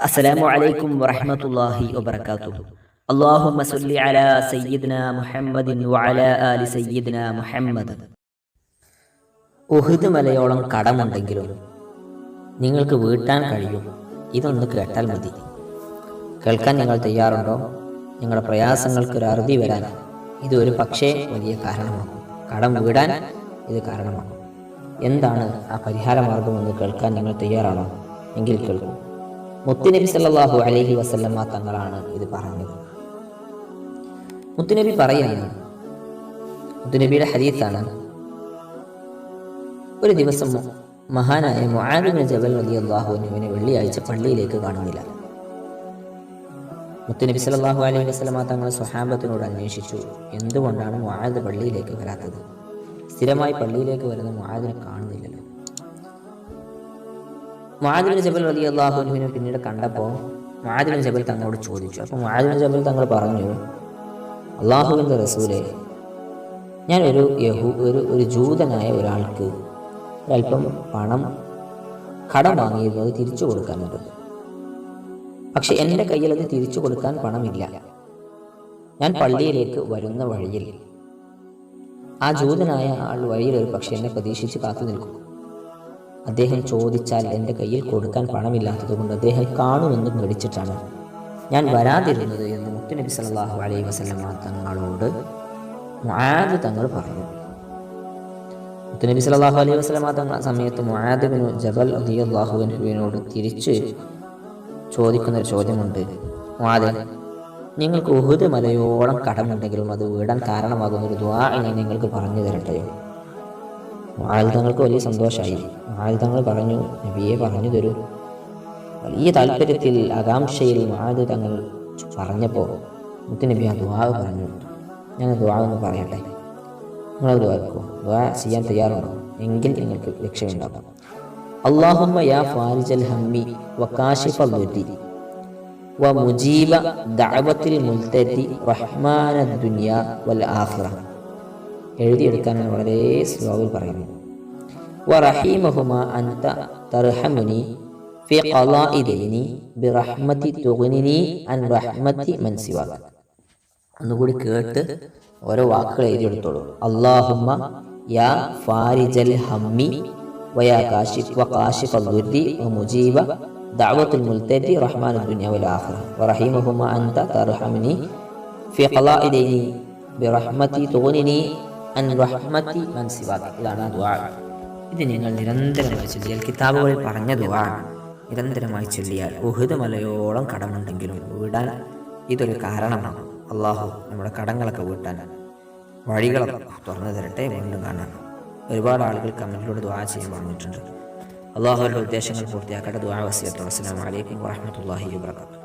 അസ്സലാമു അലൈക്കും വറഹ്മത്തുള്ളാഹി വബറകാതുഹു. അല്ലാഹുമ്മ സല്ലി അലാ സയ്യിദ്ന മുഹമ്മദിൻ വഅലാ ആലി സയ്യിദ്ന മുഹമ്മദ്. ഉഹുദ് മലയോളം കടമുണ്ടെങ്കിലും നിങ്ങൾക്ക് വീട്ടാൻ കഴിയും. ഇതൊന്ന് കേട്ടാൽ മതി. കേൾക്കാൻ നിങ്ങൾ തയ്യാറുണ്ടോ? നിങ്ങളുടെ പ്രയാസങ്ങൾക്ക് ഒരു അറുതി വരാൻ ഇത് ഒരു പക്ഷേ വലിയ കാരണമാകും. കടം വീടാൻ ഇത് കാരണമാകും. എന്താണ് ആ പരിഹാര മാർഗമെന്ന് കേൾക്കാൻ നിങ്ങൾ തയ്യാറാണോ? എങ്കിൽ കേൾക്കും. മുത്തുനബി സല്ലാഹു അലഹി വസല്ലമ്മ തങ്ങളാണ് ഇത് പറഞ്ഞത്. മുത്തുനബി പറയുകയാണ് മുത്തുനബിയുടെ ഹരീത്താണ് ഒരു ദിവസം മഹാനായ മുആദിബിൻ ജബൽ നദി അള്ളാഹുവിനെ വെള്ളിയാഴ്ച പള്ളിയിലേക്ക് കാണുന്നില്ല. മുത്തുനബി സല്ലല്ലാഹു അലൈഹി വസ്ലമ തങ്ങൾ സ്വഹാബത്തിനോട് അന്വേഷിച്ചു എന്തുകൊണ്ടാണ് മുഹാദ് പള്ളിയിലേക്ക് വരാത്തത്? സ്ഥിരമായി പള്ളിയിലേക്ക് വരുന്ന മുആദിനെ കാണുന്നില്ലല്ലോ. മുആദിബിൻ ജബൽ അലി അള്ളാഹുവിനെ പിന്നീട് കണ്ടപ്പോൾ മുആദിബിൻ ജബൽ തങ്ങളോട് ചോദിച്ചു. അപ്പോൾ മുആദിബിൻ ജബൽ തങ്ങൾ പറഞ്ഞു അള്ളാഹുവിന്റെ റസൂലെ ഞാൻ ഒരു യഹു ഒരു ഒരു ജൂതനായ ഒരാൾക്ക് ഒരല്പം പണം കടം വാങ്ങിയിരുന്നു അത് തിരിച്ചു കൊടുക്കാനുണ്ട്. പക്ഷെ എന്റെ കയ്യിൽ അത് തിരിച്ചു കൊടുക്കാൻ പണമില്ല. ഞാൻ പള്ളിയിലേക്ക് വരുന്ന വഴിയിൽ ആ ജൂതനായ ആൾ വഴിയിൽ ഒരു പക്ഷെ എന്നെ പ്രതീക്ഷിച്ച് കാത്തു നിൽക്കും. അദ്ദേഹം ചോദിച്ചാൽ എന്റെ കയ്യിൽ കൊടുക്കാൻ പണമില്ലാത്തതുകൊണ്ട് അദ്ദേഹം കാണുമെന്ന് പേടിച്ചിട്ടാണ് ഞാൻ വരാതിരുന്നത് എന്ന് മുത്തുനബി സല്ലല്ലാഹു അലൈഹി വസല്ലമ തങ്ങളോട് മുആദ് തങ്ങൾ പറഞ്ഞു. മുത്തുനബി സല്ലല്ലാഹു അലൈഹി വസ്ലമ തങ്ങൾ ആ സമയത്ത് മുആദ് ബിൻ ജബൽ അലി അള്ളാഹുവിനോട് തിരിച്ച് ചോദിക്കുന്ന ഒരു ചോദ്യമുണ്ട്. മുആദ് നിങ്ങൾക്ക് ഉഹുദ് മലയോളം കടമുണ്ടെങ്കിലും അത് വീടാൻ കാരണമാകുന്ന ഒരു ദ്വാ നിങ്ങൾക്ക് പറഞ്ഞു തരട്ടെയോ ആയുധങ്ങൾക്ക് വലിയ സന്തോഷമായി ആയുധങ്ങൾ പറഞ്ഞു നബിയെ പറഞ്ഞു തരൂ. വലിയ താല്പര്യത്തിൽ ആകാംക്ഷയിൽ ആയുധങ്ങൾ പറഞ്ഞപ്പോൾ പറഞ്ഞപ്പോൾ മുത്തുനബി ആ ദുവാവ് പറഞ്ഞു. ഞാൻ ദുവാവ് എന്ന് പറയട്ടെ. നിങ്ങളത് ദുവാക്കോ ദുവാ ചെയ്യാൻ തയ്യാറുണ്ടോ? എങ്കിൽ നിങ്ങൾക്ക് രക്ഷയുണ്ടാകാം അള്ളാഹുമ്മ യാ ഫാരിജൽ ഹമ്മി വ ദുരി വ മുജീബ ദഅവത്തിൽ മുൽതതി റഹ്മാന ദുനിയ വൽ ആഖിറ. എഴുതിയെടുക്കാനാണ് വളരെ സ്ലോവിൽ പറയുന്നത് ورحيمهما أنت ترحمني في قضاء ديني برحمة تغنني عن رحمة من سواك ഒന്നുകൂടി കേട്ട് ഓരോ വാക്കുകൾ എഴുതിയെടുത്തോളൂ അള്ളാഹുമ്മ യാ ഫാരിജൽ ഹമ്മി വയാ കാശിഫ് വ കാശിഫ് അദ്ദുരി വ മുജീബ ദഅവത്തുൽ മുൽതജി റഹ്മാനുദ് ദുനിയ വൽ ആഖിറ വ റഹീമഹുമ അൻത തർഹംനി ഫി ഖളാഇ ദൈനി ബിറഹ്മതി തുഗ്നിനി ഇതാണ് ദുആ. ഇത് നിങ്ങൾ നിരന്തരമായി ചൊല്ലിയാൽ കിതാബുകളിൽ പറഞ്ഞ ദുആ. നിരന്തരമായി ചൊല്ലിയാൽ ഉഹുദ് മലയോളം കടമുണ്ടെങ്കിലും വീടാൻ ഇതൊരു കാരണമാണ്. അള്ളാഹു നമ്മുടെ കടങ്ങളൊക്കെ വീട്ടാൻ വഴികളൊക്കെ തുറന്നു തരട്ടെ വീണ്ടും കാണാൻ ഒരുപാട് ആളുകൾ കമന്റിലൂടെ ദ്വാ ചെയ്യാൻ പറഞ്ഞിട്ടുണ്ട് അള്ളാഹുവിന്റെ ഉദ്ദേശങ്ങൾ പൂർത്തിയാക്കട്ടെ. ദ്വാ വസിയത്തോളം അസ്സാം വലൈക്കും വാഹമത്തല്ലാഹി വാബർക്കാത്തു